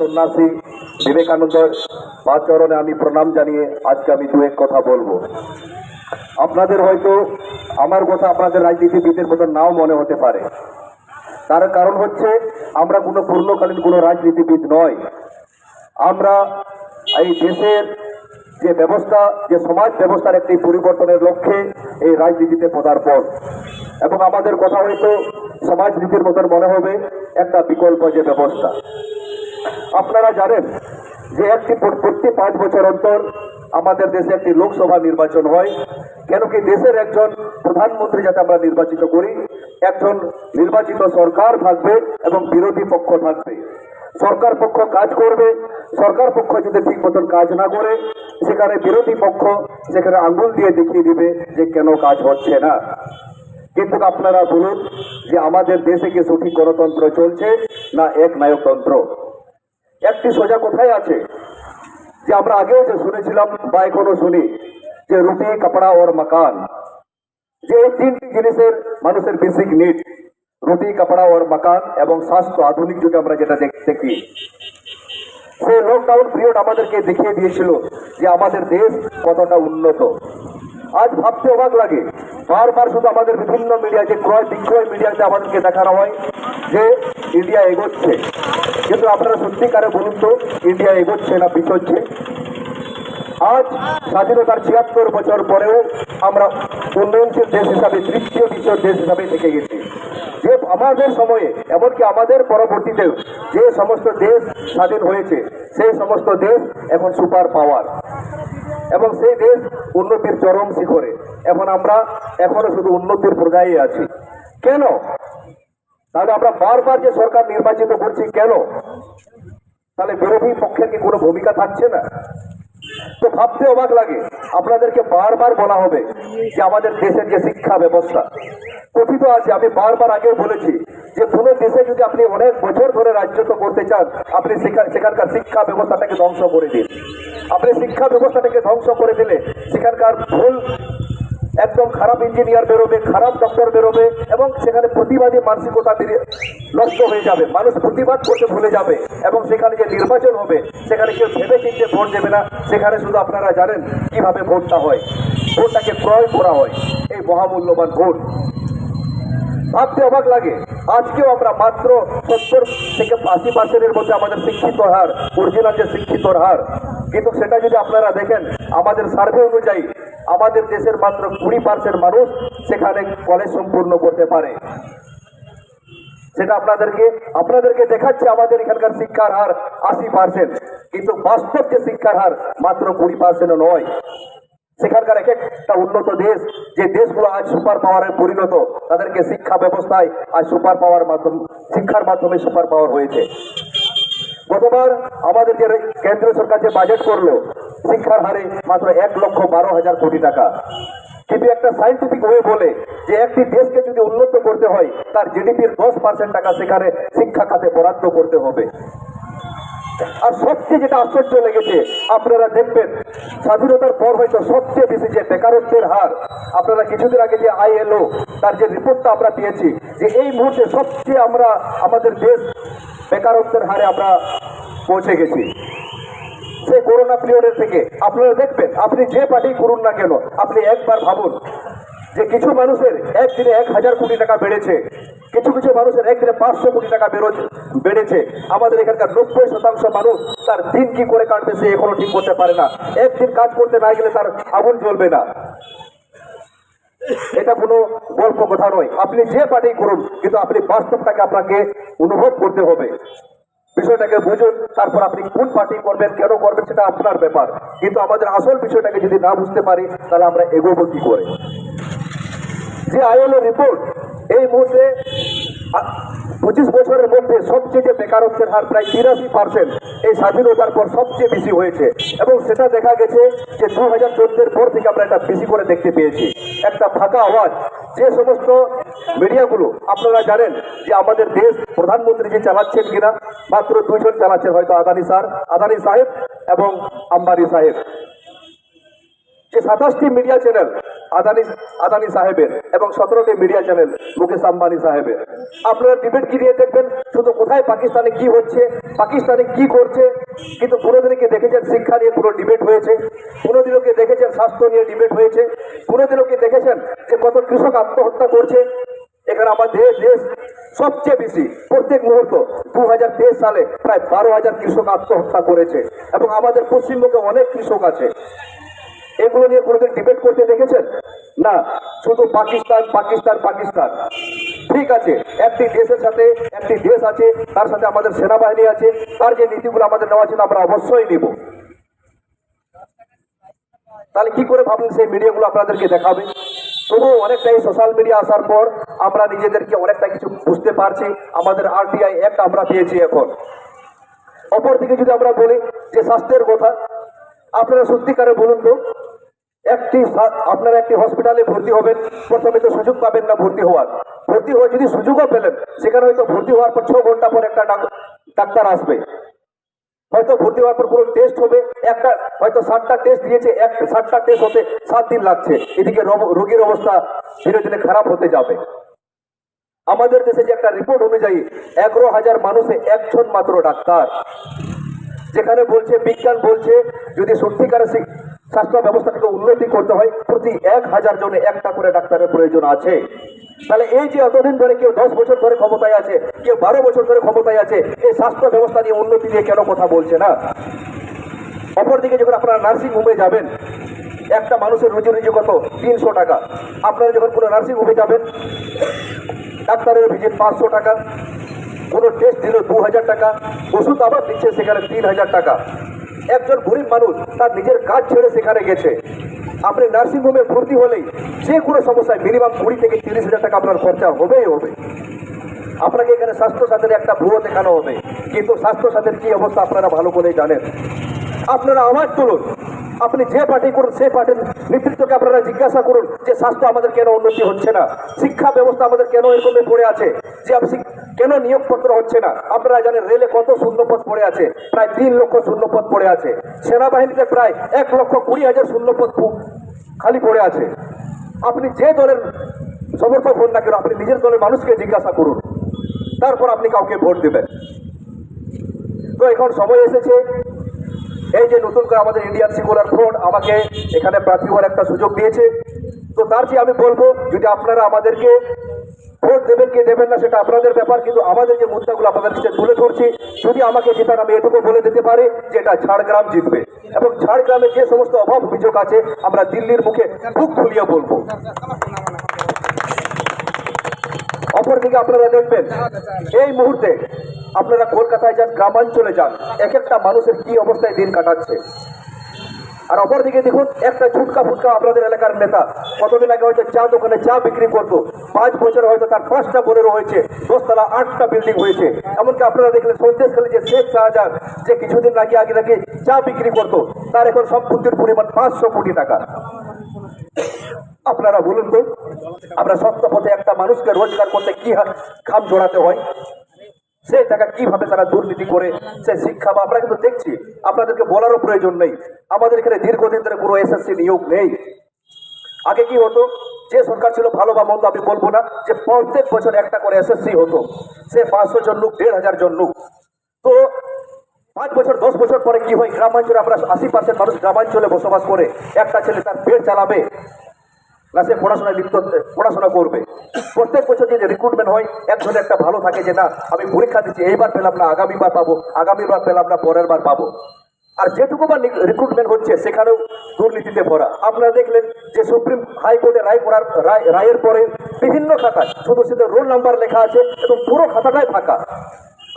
সন্ন্যাসী বিবেকানন্দের পাঁচ চরণে আমি প্রণাম জানিয়ে আজকে আমি দু এক কথা বলব। আপনাদের হয়তো আমার কথা আপনাদের রাজনীতিবিদের মতো নাও মনে হতে পারে। তার কারণ হচ্ছে আমরা কোনো পূর্ণকালীন কোনো রাজনীতিবিদ নয় আমরা এই দেশের যে ব্যবস্থা, যে সমাজ ব্যবস্থার একটি পরিবর্তনের লক্ষ্যে এই রাজনীতিতে পদার্পণ। এবং আমাদের কথা হয়তো সমাজনীতির মতন মনে হবে, একটা বিকল্প যে ব্যবস্থা। আপনারা জানেন যে একটি প্র- প্রতি পাঁচ বছর অন্তর আমাদের দেশে একটি লোকসভা নির্বাচন হয়। কেন কি দেশের একজন প্রধানমন্ত্রী যাতে আমরা নির্বাচিত করি, একজন নির্বাচিত সরকার থাকবে এবং বিরোধী পক্ষ থাকবে। সরকার পক্ষ কাজ করবে, সরকার পক্ষ যদি ঠিক মতন কাজ না করে, সেখানে বিরোধী পক্ষ সেখানে আঙ্গুল দিয়ে দেখিয়ে দিবে যে কেন কাজ হচ্ছে না। কিন্তু আপনারা বলুন যে আমাদের দেশে কি সঠিক গণতন্ত্র চলছে না এক নায়কতন্ত্র? একটি সোজা কোথায় আছে? যে আমরা আগেও যে শুনেছিলাম বা এখনও শুনি, যে রুটি, কাপড়া ওর মাকান। যে এই তিনটি জিনিসের মানুষের বেসিক নিড রুটি, কাপড়া ওর মাকান এবং স্বাস্থ্য, আধুনিক যুগে আমরা যেটা দেখ- সেই লকডাউন পিরিয়ড আমাদেরকে দেখিয়ে দিয়েছিল যে আমাদের দেশ কতটা উন্নত। আজ ভাবতে অবাক লাগে। বারবার শুধু আমাদের বিভিন্ন মিডিয়া যে ক্রয় বিক্রয় মিডিয়াতে আমাদেরকে দেখানো হয় যে ইন্ডিয়া এগোচ্ছে। কিন্তু আপনারা সত্যিকারে বলুন তো ইন্ডিয়া এগোচ্ছে না পিছোচ্ছে আজ স্বাধীনতার ছিয়াত্তর বছর পরেও আমরা উন্নয়নশীল দেশ হিসাবে, তৃতীয় বিশ্ব দেশ হিসাবে থেকে গেছি। যে আমাদের সময়ে, এমনকি আমাদের পরবর্তীতে যে সমস্ত দেশ স্বাধীন হয়েছে, সেই সমস্ত দেশ এখন সুপার পাওয়ার। এবং সেই দেশ উন্নতির চরম শিখরে। এখন আমরা এখনও শুধু উন্নতির পর্যায়ে আছি। কেন? তাহলে আমরা বারবার যে সরকার নির্বাচিত করছি কেন? তাহলে বিরোধী পক্ষের কি কোনো ভূমিকা থাকছে না? তো ভাবতে অবাক লাগে। আপনাদেরকে বারবার বলা হবে যে আমাদের দেশের যে শিক্ষা ব্যবস্থা, কথিত আছে, আমি বারবার আগেও বলেছি যে কোনো দেশে যদি আপনি অনেক বছর ধরে রাজ্যত্ব করতে চান, আপনি সেখান- সেখানকার শিক্ষা ব্যবস্থাটাকে ধ্বংস করে দিন। আপনি শিক্ষা ব্যবস্থাটাকে ধ্বংস করে দিলে সেখানকার ভুল একদম খারাপ ইঞ্জিনিয়ার বেরোবে, খারাপ ডক্টর বেরোবে, এবং সেখানে প্রতিবাদী মানসিকতা নষ্ট হয়ে যাবে। মানুষ প্রতিবাদ করতে ভুলে যাবে, এবং সেখানে যে নির্বাচন হবে, সেখানে কেউ ভেবে চিনতে ভোট দেবে না। সেখানে শুধু আপনারা জানেন কীভাবে ভোটটা হয়। ভোটটাকে ক্রয় করা হয়। এই মহামূল্যবান ভোট। ভাবতে অবাক লাগে। আজকেও আমরা মাত্র সত্তর থেকে আশি পার্সেন্টের মধ্যে আমাদের শিক্ষিত হার অরিজিনাল যে শিক্ষিতর হার। কিন্তু সেটা যদি আপনারা দেখেন, আমাদের সার্ভে অনুযায়ী আমাদের দেশের মাত্র কুড়ি পার্সেন্ট মানুষ সেখানে কলেজ সম্পূর্ণ করতে পারে। সেটা আপনাদেরকে আপনাদেরকে দেখাচ্ছে আমাদের এখানকার শিক্ষার হার আশি পার্সেন্ট। কিন্তু বাস্তব যে শিক্ষার হার মাত্র কুড়ি পার্সেন্ট নয়। সেখানকার এক একটা উন্নত দেশ, যে দেশগুলো আজ সুপার পাওয়ারে পরিণত, তাদেরকে শিক্ষা ব্যবস্থায় আজ সুপার পাওয়ার মাধ্যম, শিক্ষার মাধ্যমে সুপার পাওয়ার হয়েছে। গতবার আমাদের যে কেন্দ্র সরকার যে বাজেট করল, শিক্ষার হারে মাত্র এক লক্ষ বারো হাজার কোটি টাকা। কিন্তু একটা সাইন্টিফিক ওয়ে বলে যে একটি দেশকে যদি উন্নত করতে হয়, তার জিডিপির দশ পার্সেন্ট টাকা সেখানে শিক্ষা খাতে বরাদ্দ করতে হবে। আর সবচেয়ে যেটা আশ্চর্য লেগেছে, আপনারা দেখবেন, স্বাধীনতার পর হয়তো সবচেয়ে বেশি যে বেকারত্বের হার, আপনারা কিছুদিন আগে যে আইএলও, তার যে রিপোর্টটা আমরা পেয়েছি, যে এই মুহূর্তে সবচেয়ে আমরা, আমাদের দেশ বেকারত্বের হারে আমরা পৌঁছে গেছি। সে করোনা পিরিয়ডের থেকে, আপনারা দেখবেন, আপনি যে পার্টি করুন না কেন, আপনি একবার ভাবুন যে কিছু মানুষের একদিনে এক হাজার কোটি টাকা বেড়েছে, কিছু কিছু মানুষের একদিনে পাঁচশো কোটি টাকা বেরোচ্ছে। বেড়েছে। আমাদের এখানকার নব্বই শতাংশ মানুষ তার দিন কি করে কাটবে সে এখনও ঠিক করতে পারে না। একদিন কাজ করতে না গেলে তার আগুন জ্বলবে না। এটা কোনো গল্প কথা নয়। আপনি যে পার্টি করুন, কিন্তু আপনি বাস্তবটাকে আপনাকে অনুভব করতে হবে। বিষয়টাকে বুঝুন, তারপর আপনি কোন পার্টি করবেন, কেন করবেন, সেটা আপনার ব্যাপার। কিন্তু আমাদের আসল বিষয়টাকে যদি না বুঝতে পারি, তাহলে আমরা এগোবো কি করে? যে আইএলও রিপোর্ট, এই মুহূর্তে পঁচিশ বছরের মধ্যে সবচেয়ে বেকারত্বের হার প্রায় তিরাশি পার্সেন্ট এই স্বাধীনতার পর সবচেয়ে বেশি হয়েছে। এবং সেটা দেখা গেছে যে দু হাজার চোদ্দের পর থেকে আমরা এটা বেশি করে দেখতে পেয়েছি। একটা ফাঁকা আওয়াজ, যে সমস্ত মিডিয়াগুলো, আপনারা জানেন যে আমাদের দেশ প্রধানমন্ত্রী যে চালাচ্ছেন কিনা? মাত্র দুইজন চালাচ্ছেন হয়তো আদানি স্যার, আদানি সাহেব এবং আম্বানি সাহেব। যে সাতাশটি মিডিয়া চ্যানেল আদানি আদানি সাহেবের এবং সতেরোটি মিডিয়া চ্যানেল মুকেশ আম্বানি সাহেবের। আপনারা ডিবেট দিয়ে দেখবেন? শুধু কোথায় পাকিস্তানে কি হচ্ছে, পাকিস্তানে কি করছে? কিন্তু কোনোদিনকে দেখেছেন শিক্ষা নিয়ে পুরো ডিবেট হয়েছে? কোনোদিনকে দেখেছেন স্বাস্থ্য নিয়ে ডিবেট হয়েছে? কোনোদিনকে দেখেছেন যে কত কৃষক আত্মহত্যা করছে? এখানে আমাদের দেশ সবচেয়ে বেশি। প্রত্যেক মুহূর্ত দু হাজার তেইশ সালে প্রায় বারো হাজার কৃষক আত্মহত্যা করেছে এবং আমাদের পশ্চিমবঙ্গে অনেক কৃষক আছে। এগুলো নিয়ে কোনোদিন ডিবেট করতে দেখেছেন? না, শুধু পাকিস্তান পাকিস্তান পাকিস্তান। ঠিক আছে, একটি দেশের সাথে একটি দেশ আছে, তার সাথে আমাদের সেনাবাহিনী আছে, তার যে নীতিগুলো আমাদের নেওয়া ছিল আমরা অবশ্যই নিব। তাহলে কি করে ভাবলেন সেই মিডিয়াগুলো আপনাদেরকে দেখাবে? তবু অনেকটাই সোশ্যাল মিডিয়া আসার পর আমরা নিজেদেরকে অনেকটা কিছু বুঝতে পারছি। আমাদের আরটিআই অ্যাক্ট আমরা পেয়েছি এখন। অপরদিকে যদি আমরা বলি যে স্বাস্থ্যের কথা, আপনারা সত্যিকারে বলুন তো একটি আপনারা একটি হসপিটালে ভর্তি হবেন। প্রথমে তো সুযোগ পাবেন না ভর্তি হওয়ার। ভর্তি হওয়ার যদি সুযোগও পেলেন, সেখানে হয়তো ভর্তি হওয়ার পর ছ ঘণ্টা পর একটা ডাক- ডাক্তার আসবে। হয়তো ভর্তি হওয়ার পর পুরো টেস্ট হবে। একটা হয়তো ষাটটা টেস্ট দিয়েছে, এক ষাটটা টেস্ট হতে সাত দিন লাগছে। এদিকে রোগীর অবস্থা ধীরে ধীরে খারাপ হতে যাবে। আমাদের দেশে যে একটা রিপোর্ট অনুযায়ী এগারো হাজার মানুষে একজন মাত্র ডাক্তার। যেখানে বলছে, বিজ্ঞান বলছে, যদি সত্যিকারে স্বাস্থ্য ব্যবস্থাটাকে উন্নতি করতে হয়, প্রতি এক হাজার জনে একটা করে ডাক্তারের প্রয়োজন আছে। তাহলে এই যে এতদিন ধরে কেউ দশ বছর ধরে ক্ষমতায় আছে, কেউ বারো বছর ধরে ক্ষমতায় আছে, এই স্বাস্থ্য ব্যবস্থা নিয়ে উন্নতি নিয়ে কেন কথা বলছে না? অপরদিকে যখন আপনারা নার্সিং হোমে যাবেন, একটা মানুষের রুজি রুজি কত? তিনশো টাকা। আপনারা যখন কোনো নার্সিং হোমে যাবেন, ডাক্তারের ভিজিট পাঁচশো টাকা, কোনো টেস্ট দিল দু হাজার টাকা, ওষুধ আবার দিচ্ছে সেখানে তিন হাজার টাকা। একজন গরিব মানুষ তার নিজের কাজ ছেড়ে সেখানে গেছে। আপনি নার্সিংহোমে ভর্তি হলেই যে কোনো সমস্যায় মিনিমাম কুড়ি থেকে তিরিশ হাজার টাকা আপনার খরচা হবেই হবে। আপনাকে এখানে স্বাস্থ্য সাথীর একটা ভুয়ো দেখানো হবে। কিন্তু স্বাস্থ্য সাথীর কি অবস্থা আপনারা ভালো করে জানেন। আপনারা আওয়াজ তুলুন। আপনি যে পার্টি করুন সেই পার্টির নেতৃত্বকে আপনারা জিজ্ঞাসা করুন যে স্বাস্থ্য আমাদের কেন উন্নতি হচ্ছে না? শিক্ষা ব্যবস্থা আমাদের কেন এরকমে পড়ে আছে? যে কেন নিয়োগপত্র হচ্ছে না? আপনারা জানেন রেলে কত শূন্যপদ পড়ে আছে, প্রায় তিন লক্ষ শূন্যপদ পড়ে আছে। সেনাবাহিনীতে প্রায় এক লক্ষ কুড়ি হাজার শূন্যপদ খালি পড়ে আছে। আপনি যে দলের সমর্থক হন না কেন, আপনি নিজের দলের মানুষকে জিজ্ঞাসা করুন। তারপর আপনি কাউকে ভোট দেবেন। তো এখন সময় এসেছে। এই যে নতুন করে আমাদের ইন্ডিয়ান সিকুলার ফ্রন্ট আমাকে এখানে প্রার্থী হওয়ার একটা সুযোগ দিয়েছে। তো তার চেয়ে আমি বলব, যদি আপনারা আমাদেরকে ভোট দেবেন কি দেবেন না সেটা আপনাদের ব্যাপার, কিন্তু আমাদের যে মুদ্রাগুলো আপনাদের কাছে তুলে ধরছি, যদি আমাকে জেতান আমি এটুকু বলে দিতে পারি যে এটা ঝাড়গ্রাম জিতবে। এবং ঝাড়গ্রামে যে সমস্ত অভাব অভিযোগ আছে, আমরা দিল্লির মুখে বুক খুলিয়ে বলব। অপরদিকে আপনারা দেখবেন, এই মুহূর্তে আপনারা কলকাতায় যান, গ্রামাঞ্চলে যান, এক একটা মানুষের কি অবস্থায় দিন কাটাচ্ছে। আর অপরদিকে দেখুন, একটা ছুটকা ফুটকা আপনাদের এলাকার নেতা। কতদিন আগে হয়তো চা দোকানে চা বিক্রি করতো। পাঁচ বছর হয়তো তার পাঁচটা বোলেরো হয়েছে। দশতলা আটটা বিল্ডিং হয়েছে। এমনকি আপনারা দেখলেন সন্দেশখালী যে শেখ শাহজাহান, যে কিছুদিন আগে আগে নাকি চা বিক্রি করতো, তার এখন সম্পত্তির পরিমাণ পাঁচশো কোটি টাকা। আপনারা বলুন তো, আমরা সত্য পথে একটা মানুষকে রোজগার করতে কি খাম জোড়াতে হয়? সে টাকা কীভাবে তারা দুর্নীতি করে, সে শিক্ষা বা আমরা কিন্তু দেখছি, আপনাদেরকে বলারও প্রয়োজন নেই। আমাদের এখানে দীর্ঘদিন ধরে কোনো এসএসসি নিয়োগ নেই। আগে কি হতো? যে সরকার ছিল ভালো বা মন্দ আমি বলব না, যে প্রত্যেক বছর একটা করে এসএসসি হতো। সে পাঁচশো জন লোক, দেড় হাজার জন লোক। তো পাঁচ বছর, দশ বছর পরে কি হয়? গ্রামাঞ্চলে আমরা আশি পার্সেন্ট মানুষ গ্রামাঞ্চলে বসবাস করে। একটা ছেলে তার পেট চালাবে। না সে পড়াশোনায় লিপ্ত পড়াশোনা করবে। প্রত্যেক বছর যে রিক্রুটমেন্ট হয় একজনের একটা ভালো থাকে যে, না, আমি পরীক্ষা দিচ্ছি, এইবার পেলাম না, আগামীবার পাবো, আগামীবার পেলাম না পরের বার পাবো। আর যেটুকু বা রিক্রুটমেন্ট হচ্ছে, সেখানেও দুর্নীতিতে ভরা। আপনারা দেখলেন যে সুপ্রিম হাইকোর্টে রায় করার, রায়, রায়ের পরে বিভিন্ন খাতায়, শুধু শুধু রোল নাম্বার লেখা আছে এবং পুরো খাতাটাই ফাঁকা।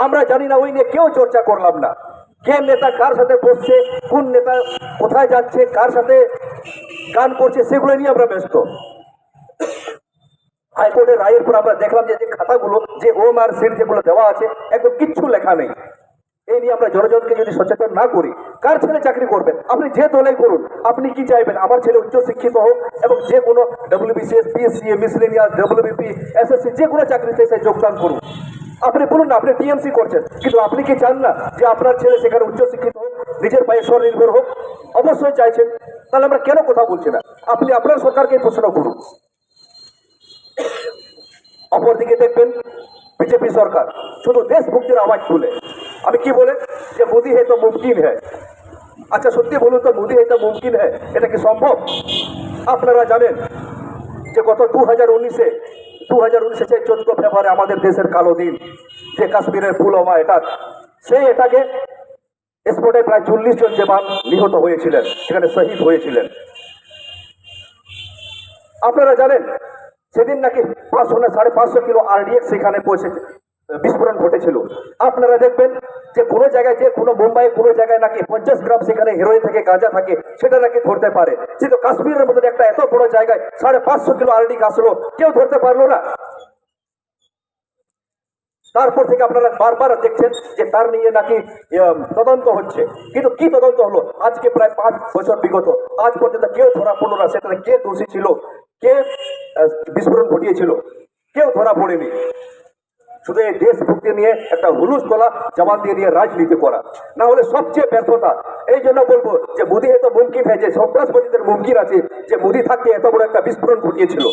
আমরা জানি না ওই নিয়ে কেউ চর্চা করলাম না। কে নেতা কার সাথে বসছে, কোন নেতা কোথায় যাচ্ছে, কার সাথে গান করছে, সেগুলো নিয়ে আমরা ব্যস্ত। হাইকোর্টের রায়ের পর আমরা দেখলাম যে খাতাগুলো, যে ওম আর সিট যেগুলো দেওয়া আছে, একদম কিচ্ছু লেখা নেই। এই নিয়ে আমরা জনজনকে যদি সচেতন না করি, কার ছেলে চাকরি করবেন? আপনি যে দলেই করুন, আপনি কি চাইবেন? আমার ছেলে উচ্চ শিক্ষিত হোক এবং যে কোনো WBCS PSC miscellaneous WBP SSC যে কোনো চাকরিতে সে যোগদান করুন আপনি বলুন না, আপনি টিএমসি করছেন, কিন্তু আপনি কি চান না যে আপনার ছেলে সেখানে উচ্চ শিক্ষিত হোক, নিজের পায়ে স্বনির্ভর হোক? অবশ্যই চাইছেন। তাহলে আমরা কেন কথা বলছি না? আপনি আপনার সরকারকে প্রশ্ন করুন। অপরদিকে দেখবেন বিজেপি সরকার শুধু দেশ মুক্তির আওয়াজ তুলে। আমি কি বলে? যে মোদি হে তো মুমকিন হ্যাঁ আচ্ছা সত্যি বলুন তো, মোদি হে তো মুমকিন হ্যাঁ এটা কি সম্ভব? আপনারা জানেন যে গত দু হাজার উনিশে দু হাজার উনিশে সেই চোদ্দ ফেব্রুয়ারি আমাদের দেশের কালো দিন, যে কাশ্মীরের পুলওয়ামা এটা সেই এটাকে স্পটে প্রায় চল্লিশ জন জওয়ান নিহত হয়েছিলেন, সেখানে শহীদ হয়েছিলেন। আপনারা জানেন, সেদিন নাকি পাঁচশো না সাড়ে পাঁচশো কিলো আরডিএক্স সেখানে পৌঁছে বিস্ফোরণ ঘটেছিল। আপনারা দেখবেন যে কোনো জায়গায় যে কোনো মুম্বাই, কোনো জায়গায় নাকি পঞ্চাশ গ্রাম সেখানে হিরোইন থাকে গাঁজা থাকে, সেটা নাকি ধরতে পারে। কিন্তু কাশ্মীরের মতন একটা এত বড় জায়গায় সাড়ে পাঁচশো কিলো আরডি আসলো, কেউ ধরতে পারল না। তারপর থেকে আপনারা বারবার দেখছেন যে তার নিয়ে নাকি তদন্ত হচ্ছে। কিন্তু কি তদন্ত হলো? আজকে প্রায় পাঁচ বছর বিগত। আজ পর্যন্ত কেউ ধরা পড়ল না। সেটাতে কে দোষী ছিল? কে বিস্ফোরণ ঘটিয়েছিল? কেউ ধরা পড়েনি। শুধু এই দেশ ভক্তি নিয়ে একটা হুলুস তোলা জবান দিয়ে নিয়ে রাজনীতি করা। না হলে সবচেয়ে ব্যর্থতা। এই জন্য বলব যে মোদি এত মুমকিন হয় যে সন্ত্রাসবাদীদের মুমকিন আছে, যে মোদি থাকতে এত বড় একটা বিস্ফোরণ ঘটিয়েছিল।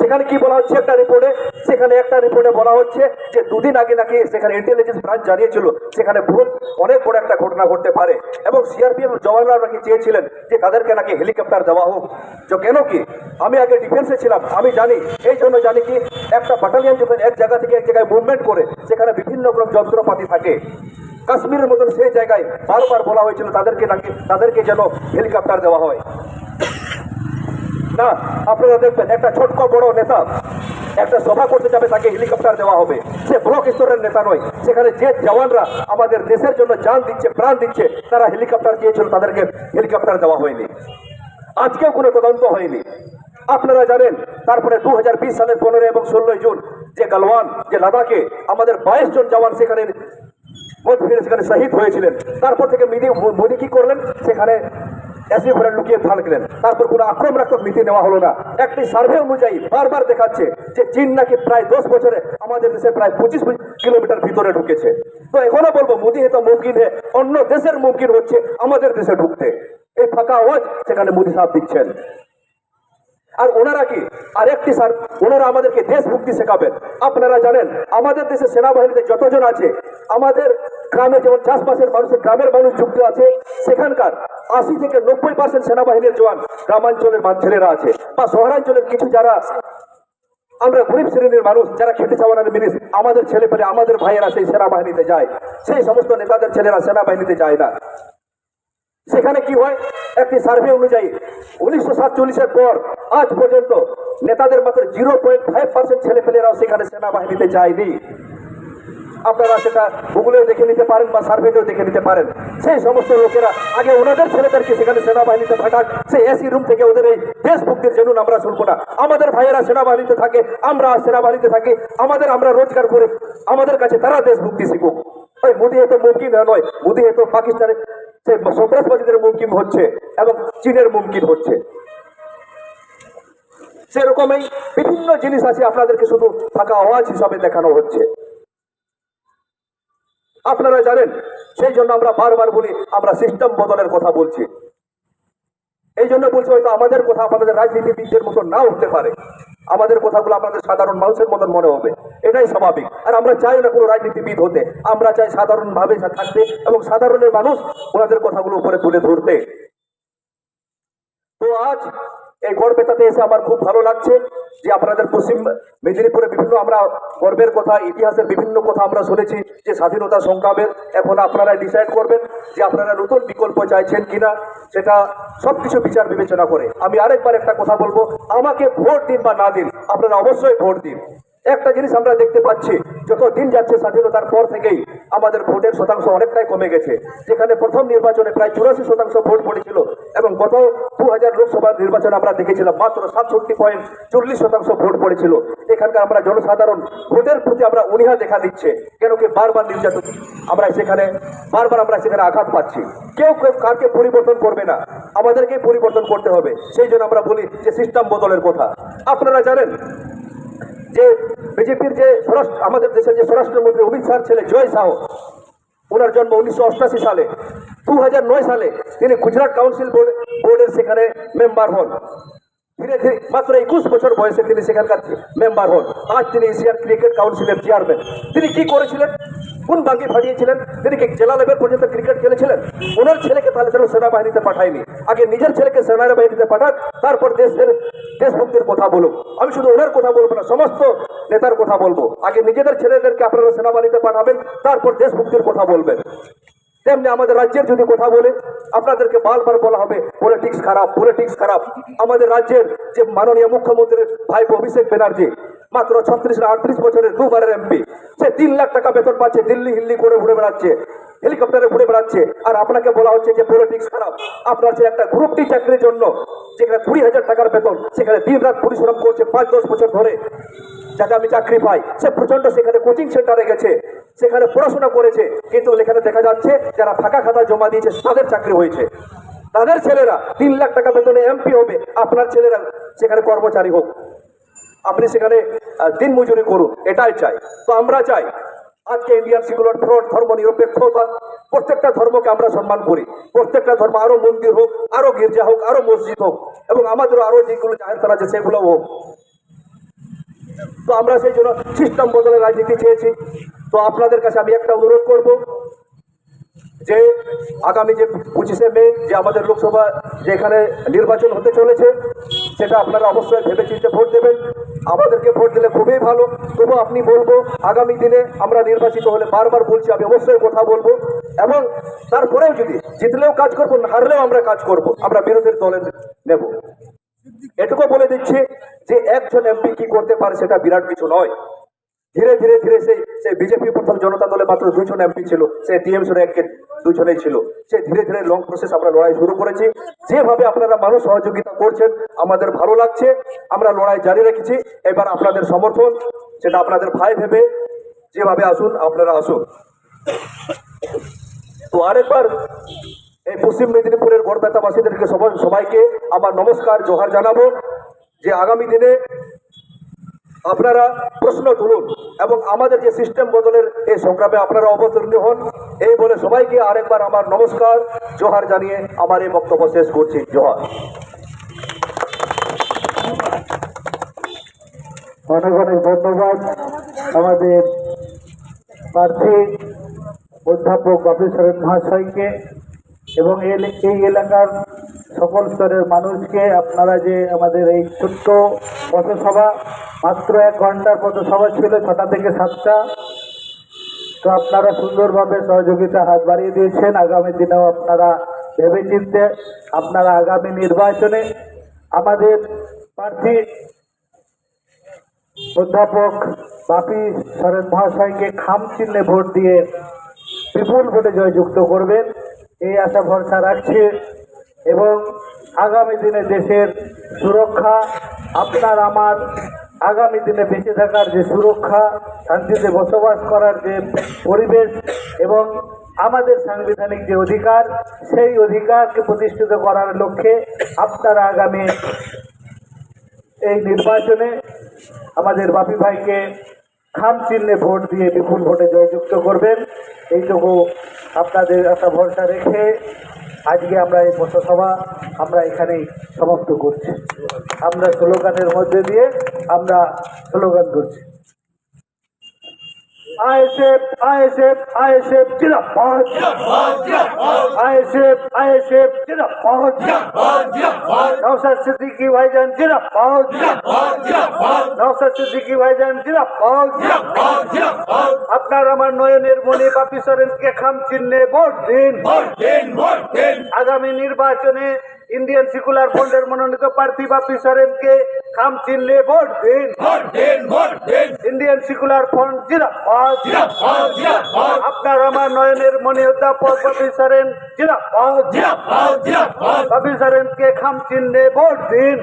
সেখানে কি বলা হচ্ছে? একটা রিপোর্টে সেখানে একটা রিপোর্টে বলা হচ্ছে যে দুদিন আগে নাকি সেখানে ইন্টেলিজেন্স ব্রাঞ্চ জানিয়েছিল, সেখানে বহুত, অনেক বড় একটা ঘটনা ঘটতে পারে। এবং সিআরপিএফ জওয়ানরা নাকি চেয়েছিলেন যে তাদেরকে নাকি হেলিকপ্টার দেওয়া হোক। তো কেন কি? আমি আগে ডিফেন্সে ছিলাম, আমি জানি। এই জন্য জানি কি, একটা বাটালিয়ন যখন এক জায়গা থেকে এক জায়গায় মুভমেন্ট করে, সেখানে বিভিন্ন রকম যন্ত্রপাতি থাকে। কাশ্মীরের মতন সেই জায়গায় বারবার বলা হয়েছিল তাদেরকে নাকি, তাদেরকে যেন হেলিকপ্টার দেওয়া হয়। না, আপনারা দেখবেন, একটা ছোট্ট বড় নেতা, একটা সভা করতে যাবে, তাকে হেলিকপ্টার দেওয়া হবে। সে ব্লক স্তরের নেতা নয়, সেখানে যে জওয়ানরা আমাদের দেশের জন্য যান দিচ্ছে, প্রাণ দিচ্ছে, তারা হেলিকপ্টার দিয়েছিল, তাদেরকে হেলিকপ্টার দেওয়া হয়নি। আজকেও কোনো তদন্ত হয়নি। আপনারা জানেন, তারপরে দু হাজার বিশ সালের পনেরো এবং ষোলোই জুন, যে গালওয়ান, যে লাদাখে আমাদের বাইশ জন জওয়ান সেখানে সেখানে শহীদ হয়েছিলেন। তারপর থেকে মোদি মোদি কি করলেন? সেখানে এসি ঘরে লুকিয়ে থাকলেন। তারপর কোনো আক্রমণাত্মক নীতি নেওয়া হলো না। একটি সার্ভে অনুযায়ী বারবার দেখাচ্ছে যে চীন নাকি প্রায় দশ বছরে আমাদের দেশে প্রায় পঁচিশ কিলোমিটার ভিতরে ঢুকেছে। তো এখনও বলব, মোদি হেতো মুমকিন হে, অন্য দেশের মুমকিন হচ্ছে আমাদের দেশে ঢুকতে। এই ফাঁকা আওয়াজ সেখানে মোদি সাহেব দিচ্ছেন। আর ওনারা কি? আর একটি স্যার, ওনারা আমাদেরকে দেশ মুক্তি শেখাবেন। আপনারা জানেন, আমাদের দেশে সেনাবাহিনীতে যতজন আছে, আমাদের গ্রামে যেমন চাষবাসের মানুষের গ্রামের মানুষ যুক্ত আছে, সেখানকার আশি থেকে নব্বই পার্সেন্ট সেনাবাহিনীর জওয়ান গ্রামাঞ্চলের ছেলেরা আছে, বা শহরাঞ্চলের কিছু যারা আমরা গরিব শ্রেণির মানুষ, যারা খেতে চাওয়ানোর জিনিস আমাদের ছেলে পেলে আমাদের ভাইয়েরা সেই সেনাবাহিনীতে যায়। সেই সমস্ত নেতাদের ছেলেরা সেনাবাহিনীতে যায় না। সেখানে কি হয়? একটি সার্ভে অনুযায়ী উনিশশো সাতচল্লিশের পর আজ পর্যন্ত নেতাদের মাত্র জিরো পয়েন্ট ফাইভ পার্সেন্ট ছেলেপেলেরাও সেখানে সেনাবাহিনীতে যায়নি। আপনারা সেটা গুগলেও দেখে নিতে পারেন বা সার্ভেতেও দেখে নিতে পারেন। সেই সমস্ত লোকেরা আগে ওনাদের ছেলেদেরকে সেখানে সেনাবাহিনীতে থাকাক সেই এসি রুম থেকে ওদের এই দেশ মুক্তির জন্য আমরা শুনব না। আমাদের ভাইয়েরা সেনাবাহিনীতে থাকে, আমরা সেনাবাহিনীতে থাকি, আমাদের আমরা রোজগার করে আমাদের কাছে তারা দেশ মুক্তি শিখুক। ওই মোদি এত মুমকিন নয়, মোদি এত পাকিস্তানের সেই সন্ত্রাসবাদীদের মুমকিন হচ্ছে এবং চীনের মুমকিন হচ্ছে। সেরকমই বিভিন্ন জিনিস আছে, আপনাদেরকে শুধু ফাঁকা আওয়াজ হিসাবে দেখানো হচ্ছে। আপনারা জানেন, সেই জন্য আমরা বারবার বলি, আমরা সিস্টেম বদলের কথা বলছি। এই জন্য বলছি, হয়তো আমাদের কথা আপনাদের রাজনীতিবিদদের মতো নাও হতে পারে। আমাদের কথাগুলো আপনাদের সাধারণ মানুষের মতন মনে হবে। এটাই স্বাভাবিক। আর আমরা চাই না কোনো রাজনীতিবিদ হতে। আমরা চাই সাধারণভাবে থাকতে এবং সাধারণের মানুষ ওনাদের কথাগুলো উপরে তুলে ধরতে। তো আজ এই গড়বেতাতে এসে আমার খুব ভালো লাগছে যে আপনাদের পশ্চিম মেদিনীপুরে বিভিন্ন আমরা গর্বের কথা, ইতিহাসের বিভিন্ন কথা আমরা শুনেছি যে স্বাধীনতা সংগ্রামের। এখন আপনারা ডিসাইড করবেন যে আপনারা নতুন বিকল্প চাইছেন কিনা, সেটা সব কিছু বিচার বিবেচনা করে। আমি আরেকবার একটা কথা বলব, আমাকে ভোট দিন বা না দিন, আপনারা অবশ্যই ভোট দিন। একটা জিনিস আমরা দেখতে পাচ্ছি, যত দিন যাচ্ছে স্বাধীনতার পর থেকেই আমাদের ভোটের শতাংশ অনেকটাই কমে গেছে। যেখানে প্রথম নির্বাচনে প্রায় চুরাশি শতাংশ ভোট পড়েছিল এবং গত দু হাজার লোকসভার নির্বাচনে আমরা দেখেছিলাম মাত্র সাতষট্টি পয়েন্ট চল্লিশ শতাংশ ভোট পড়েছিল। এখানকার আমরা জনসাধারণ ভোটের প্রতি আমরা অনীহা দেখা দিচ্ছে, কেন কি বারবার নির্যাতন। আমরা সেখানে, বারবার আমরা সেখানে আঘাত পাচ্ছি। কেউ কেউ কাউকে পরিবর্তন করবে না। আমাদেরকেই পরিবর্তন করতে হবে। সেই জন্য আমরা বলি যে সিস্টেম বদলের কথা। আপনারা জানেন যে বিজেপির যে স্বরাষ্ট্র, আমাদের দেশের যে স্বরাষ্ট্রমন্ত্রী অমিত শাহর ছেলে জয় শাহ, ওনার জন্ম উনিশশো সালে। দু হাজার নয় সালে তিনি গুজরাট কাউন্সিল বোর্ড, বোর্ডের সেখানে মেম্বার হন। ধীরে ধীরে, মাত্র একুশ বছর বয়সে তিনি সেখানকার মেম্বার হন। আজ তিনি এশিয়ান ক্রিকেট কাউন্সিলের চেয়ারম্যান। তিনি কি করেছিলেন? কোন বাঙ্গি ফাটিয়েছিলেন তিনি কি জেলা লেভেল পর্যন্ত ক্রিকেট খেলেছিলেন? ওনার ছেলেকে তাহলে যেন সেনাবাহিনীতে পাঠায়নি। আগে নিজের ছেলেকে সেনাবাহিনীতে পাঠাক, তারপর দেশের, দেশভক্তির কথা বলুক। আমি শুধু ওনার কথা বলব না, সমস্ত নেতার কথা বলব। আগে নিজেদের ছেলেদেরকে আপনারা সেনাবাহিনীতে পাঠাবেন, তারপর দেশভক্তির কথা বলবেন। তেমনি আমাদের রাজ্যের যদি কথা বলে, আপনাদেরকে বারবার বলা হবে পলিটিক্স খারাপ পলিটিক্স খারাপ। আমাদের রাজ্যের যে মাননীয় মুখ্যমন্ত্রীর ভাইপো অভিষেক ব্যানার্জি, মাত্র ছত্রিশ আটত্রিশ বছরের দুবারের এমপি, সে তিন লাখ টাকা বেতন পাচ্ছে, দিল্লি হিল্লি করে ঘুরে বেড়াচ্ছে। হেলিকপ্টারে ঘুরে বেড়াচ্ছে। আর আপনাকে বলা হচ্ছে যে পলিটিক্স খারাপ। আপনার যে একটা গ্রুপ ডি চাকরির জন্য, যেখানে কুড়ি হাজার টাকার বেতন, সেখানে দিন রাত পরিশ্রম করছে পাঁচ দশ বছর ধরে। যাতে আমি চাকরি পাই। সে প্রচণ্ড সেখানে কোচিং সেন্টারে গেছে। সেখানে পড়াশোনা করেছে। কিন্তু এখানে দেখা যাচ্ছে যারা ফাঁকা খাতা জমা দিয়েছে, তাদের চাকরি হয়েছে। তাদের ছেলেরা তিন লাখ টাকা বেতনে এমপি হবে। আপনার ছেলেরা সেখানে কর্মচারী হোক। আপনি সেখানে দিন মজুরি করুন। এটাই চাই। তো আমরা চাই আজকে ইন্ডিয়ান সিকুলার ফ্রড ধর্ম নিরপেক্ষতা প্রত্যেকটা ধর্মকে আমরা সম্মান করি। প্রত্যেকটা ধর্ম আরও মন্দির হোক, আরও গির্জা হোক, আরও মসজিদ হোক, এবং আমাদেরও আরও যেগুলো জাহের আছে, সেগুলো হোক। তো আমরা সেই জন্য সিস্টেম বদলের রাজনীতি চেয়েছি। তো আপনাদের কাছে আমি একটা অনুরোধ করব যে, আগামী যে পঁচিশে মে যে আমাদের লোকসভা যেখানে নির্বাচন হতে চলেছে, সেটা আপনারা অবশ্যই ভেবে চিন্তে ভোট দেবেন। আমাদেরকে ভোট দিলে খুবই ভালো। তবু আপনি বলব, আগামী দিনে আমরা নির্বাচিত হলে বারবার বলছি, আমি অবশ্যই কথা বলব। এবং তারপরেও যদি জিতলেও কাজ করব, না হারলেও আমরা কাজ করব, আমরা বিরোধীর দলে নেব। এটুকু বলে দিচ্ছি যে একজন এমপি কি করতে পারে সেটা বিরাট কিছু নয়। ধীরে ধীরে ধীরে সেই সেই বিজেপি প্রথম জনতা দলে মাত্র দুজন এমপি ছিল সে টিএমসি এক দুজনেই ছিল। সে ধীরে ধীরে লং প্রসেস আমরা লড়াই শুরু করেছি। যেভাবে আপনারা মানুষ সহযোগিতা করছেন, আমাদের ভালো লাগছে। আমরা লড়াই জারি রেখেছি। এবার আপনাদের সমর্থন, সেটা আপনাদের ভাই ভেবে যেভাবে আসুন, আপনারা আসুন। তো আরেকবার এই পশ্চিম মেদিনীপুরের গড়বেতাবাসীদেরকে সবাই, সবাইকে আমার নমস্কার, জোহার জানাব যে আগামী দিনে আপনারা প্রশ্ন তুলুন এবং আমাদের যে সিস্টেম বদলের এই সংগ্রামে আপনারা অবতীর্ণ হন। এই বলে সবাইকে আরেকবার আমার নমস্কার, জোহার জানিয়ে আমার এই বক্তব্য শেষ করছি। জোহার। অনেক অনেক ধন্যবাদ আমাদের প্রার্থী অধ্যাপক বাপি মহাশয়কে এবং এই- এই এলাকার সকল স্তরের মানুষকে, আপনারা যে আমাদের এই ছোট্ট পথসভা, মাত্র এক ঘণ্টার পথসভা ছিল, ছটা থেকে সাতটা। তো আপনারা সুন্দরভাবে সহযোগিতা হাত বাড়িয়ে দিয়েছেন। আগামী দিনেও আপনারা ভেবেচিন্তে আপনারা আগামী নির্বাচনে আমাদের প্রার্থী অধ্যাপক বাপি সরেন মহাশয়কে খাম চিহ্নে ভোট দিয়ে বিপুল ভোটে জয়যুক্ত করবেন, এই আশা ভরসা রাখছি। এবং আগামী দিনে দেশের সুরক্ষা, আপনার আমার আগামী দিনে বেঁচে থাকার যে সুরক্ষা শান্তিতে বসবাস করার যে পরিবেশ এবং আমাদের সাংবিধানিক যে অধিকার, সেই অধিকারকে প্রতিষ্ঠিত করার লক্ষ্যে আপনারা আগামী এই নির্বাচনে আমাদের বাপি ভাইকে খাম চিহ্নে ভোট দিয়ে বিপুল ভোটে জয়যুক্ত করবেন। এইটুকু আপনাদের একটা ভরসা রেখে আজকে আমরা এই পথসভা আমরা এখানেই সমাপ্ত করছি। আমরা স্লোগানের মধ্যে দিয়ে আমরা স্লোগান করছি আইএসএফ আইএসএফ আইএসএফ জিন্দাবাদ। আইএসএফ আইএসএফ জিন্দাবাদ। নওশাদ সিদ্দিকী ভাইজান জিন্দাবাদ। নওশাদ সিদ্দিকী ভাইজান জিন্দাবাদ। আপনার আমার নয়নের মনে বাপি সরেনকে খাম চিহ্নে ভোট দিন। আগামী নির্বাচনে ইন্ডিয়ান সেকুলার ফ্রন্টের মনোনীত প্রার্থী বাপি সরেনকে খাম চিহ্নে ভোট দিন। ইন্ডিয়ান সেকুলার ফ্রন্ট জিন্দাবাদ আপনার আমার নয়নের মনে অধ্যাপক সরেন খাম ভোট দিন।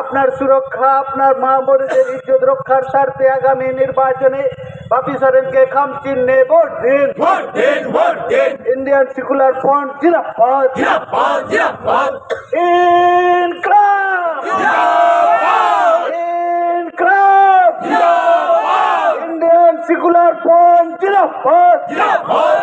আপনার সুরক্ষা আপনার মা বোনদের ইজ্জত রক্ষার স্বার্থে আগামী নির্বাচনে বাপি সরেনকে খাম চিহ্নে ভোট দিন। ইন্ডিয়ান সেকুলার ফ্রন্ট ইনকলাব ইন্ডিয়ান সিকুলার ফ্রন্ট! জিরাফত জিরাফত